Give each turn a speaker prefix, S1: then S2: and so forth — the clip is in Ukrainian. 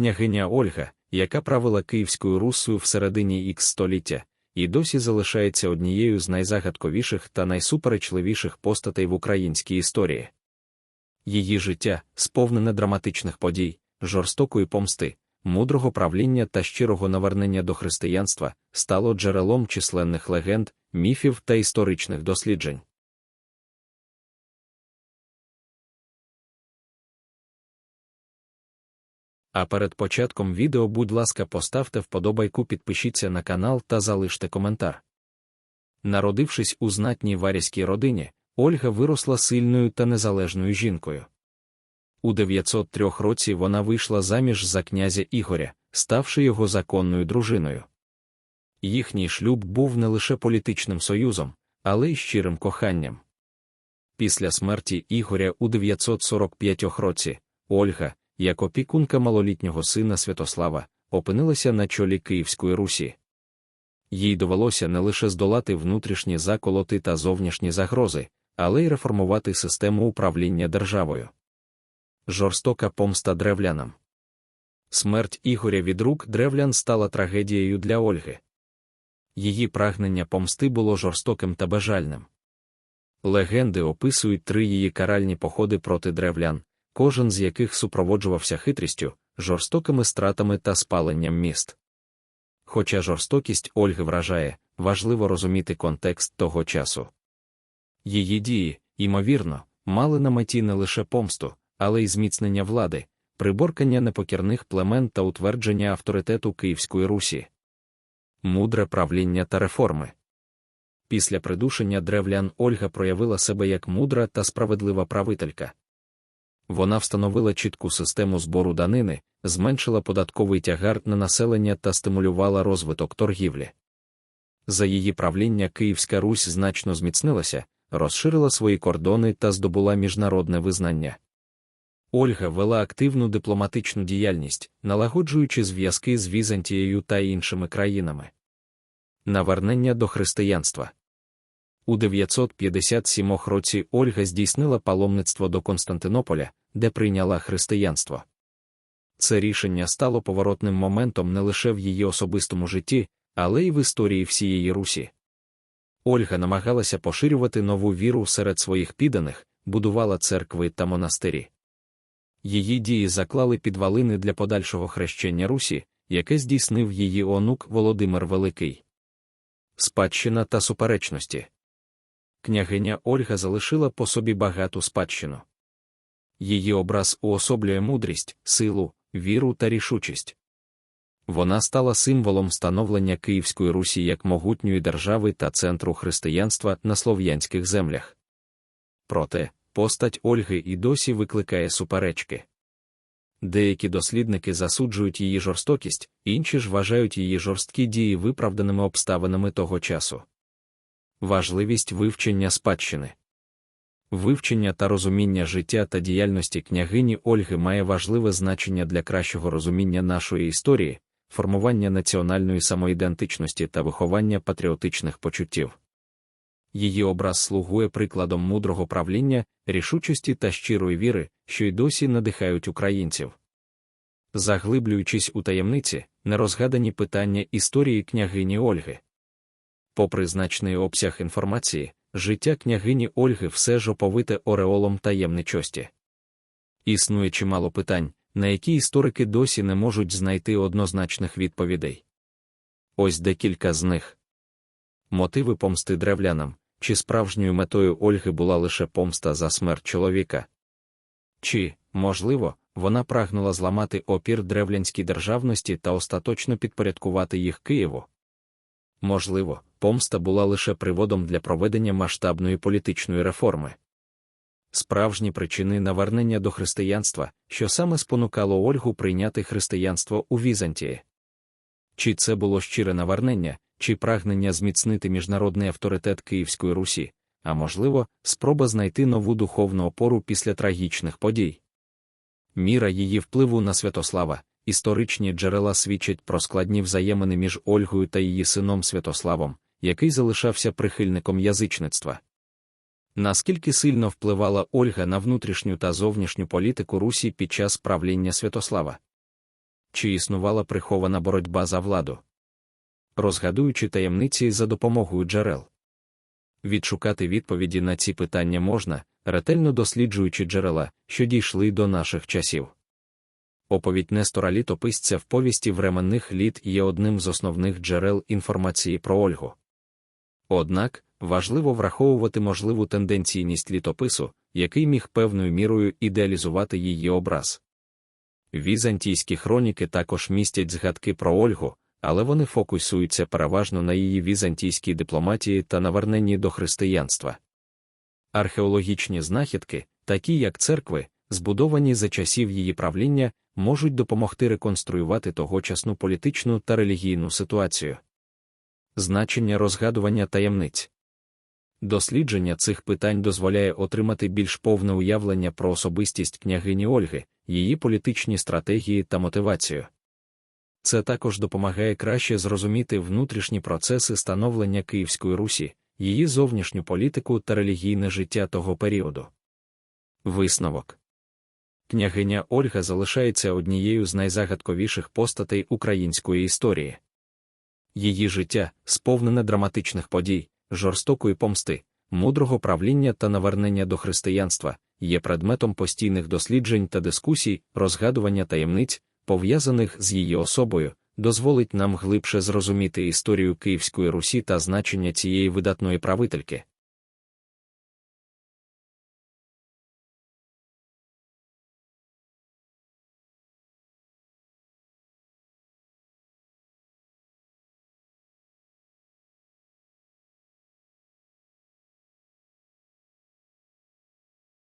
S1: княгиня Ольга, яка правила Київською Руссою в середині ікс століття, і досі залишається однією з найзагадковіших та найсуперечливіших постатей в українській історії. Її життя, сповнене драматичних подій, жорстокої помсти, мудрого правління та щирого навернення до християнства, стало джерелом численних легенд, міфів та історичних досліджень. А перед початком відео, будь ласка, поставте вподобайку, підпишіться на канал та залиште коментар. Народившись у знатній варязькій родині, Ольга виросла сильною та незалежною жінкою. У 903 році вона вийшла заміж за князя Ігоря, ставши його законною дружиною. Їхній шлюб був не лише політичним союзом, але й щирим коханням. Після смерті Ігоря у 945 році Ольга, як опікунка малолітнього сина Святослава, опинилася на чолі Київської Русі. Їй довелося не лише здолати внутрішні заколоти та зовнішні загрози, але й реформувати систему управління державою. Жорстока помста древлянам. Смерть Ігоря від рук древлян стала трагедією для Ольги. Її прагнення помсти було жорстоким та бажальним. Легенди описують три її каральні походи проти древлян, кожен з яких супроводжувався хитрістю, жорстокими стратами та спаленням міст. Хоча жорстокість Ольги вражає, важливо розуміти контекст того часу. Її дії, ймовірно, мали на меті не лише помсту, але й зміцнення влади, приборкання непокірних племен та утвердження авторитету Київської Русі, мудре правління та реформи. Після придушення древлян Ольга проявила себе як мудра та справедлива правителька. Вона встановила чітку систему збору данини, зменшила податковий тягар на населення та стимулювала розвиток торгівлі. За її правління Київська Русь значно зміцнилася, розширила свої кордони та здобула міжнародне визнання. Ольга вела активну дипломатичну діяльність, налагоджуючи зв'язки з Візантією та іншими країнами. Навернення до християнства у 957 році Ольга здійснила паломництво до Константинополя, де прийняла християнство. Це рішення стало поворотним моментом не лише в її особистому житті, але й в історії всієї Русі. Ольга намагалася поширювати нову віру серед своїх підданих, будувала церкви та монастирі. Її дії заклали підвалини для подальшого хрещення Русі, яке здійснив її онук Володимир Великий. Спадщина та суперечності. Княгиня Ольга залишила по собі багату спадщину. Її образ уособлює мудрість, силу, віру та рішучість. Вона стала символом становлення Київської Русі як могутньої держави та центру християнства на слов'янських землях. Проте, постать Ольги і досі викликає суперечки. Деякі дослідники засуджують її жорстокість, інші ж вважають її жорсткі дії виправданими обставинами того часу. Важливість вивчення спадщини. Вивчення та розуміння життя та діяльності княгині Ольги має важливе значення для кращого розуміння нашої історії, формування національної самоідентичності та виховання патріотичних почуттів. Її образ слугує прикладом мудрого правління, рішучості та щирої віри, що й досі надихають українців. Заглиблюючись у таємниці, нерозгадані питання історії княгині Ольги. Попри значний обсяг інформації, життя княгині Ольги все ж оповите ореолом таємничості. Існує чимало питань, на які історики досі не можуть знайти однозначних відповідей. Ось декілька з них. Мотиви помсти древлянам, чи справжньою метою Ольги була лише помста за смерть чоловіка? Чи, можливо, вона прагнула зламати опір древлянській державності та остаточно підпорядкувати їх Києву? Можливо, помста була лише приводом для проведення масштабної політичної реформи. Справжні причини навернення до християнства, що саме спонукало Ольгу прийняти християнство у Візантії. Чи це було щире навернення, чи прагнення зміцнити міжнародний авторитет Київської Русі, а можливо, спроба знайти нову духовну опору після трагічних подій. Міра її впливу на Святослава, історичні джерела свідчать про складні взаємини між Ольгою та її сином Святославом, який залишався прихильником язичництва. Наскільки сильно впливала Ольга на внутрішню та зовнішню політику Русі під час правління Святослава? чи існувала прихована боротьба за владу. Розгадуючи таємниці за допомогою джерел. Відшукати відповіді на ці питання можна, ретельно досліджуючи джерела, що дійшли до наших часів. Оповідь Нестора літописця в повісті временних літ є одним з основних джерел інформації про Ольгу. Однак важливо враховувати можливу тенденційність літопису, який міг певною мірою ідеалізувати її образ. Візантійські хроніки також містять згадки про Ольгу, але вони фокусуються переважно на її візантійській дипломатії та наверненні до християнства. Археологічні знахідки, такі як церкви, збудовані за часів її правління, можуть допомогти реконструювати тогочасну політичну та релігійну ситуацію. Значення розгадування таємниць дослідження цих питань дозволяє отримати більш повне уявлення про особистість княгині Ольги, її політичні стратегії та мотивацію. Це також допомагає краще зрозуміти внутрішні процеси становлення Київської Русі, її зовнішню політику та релігійне життя того періоду. Висновок Княгиня Ольга залишається однією з найзагадковіших постатей української історії. Її життя, сповнене драматичних подій, жорстокої помсти, мудрого правління та навернення до християнства, є предметом постійних досліджень та дискусій, розгадування таємниць, пов'язаних з її особою, дозволить нам глибше зрозуміти історію Київської Русі та значення цієї видатної правительки.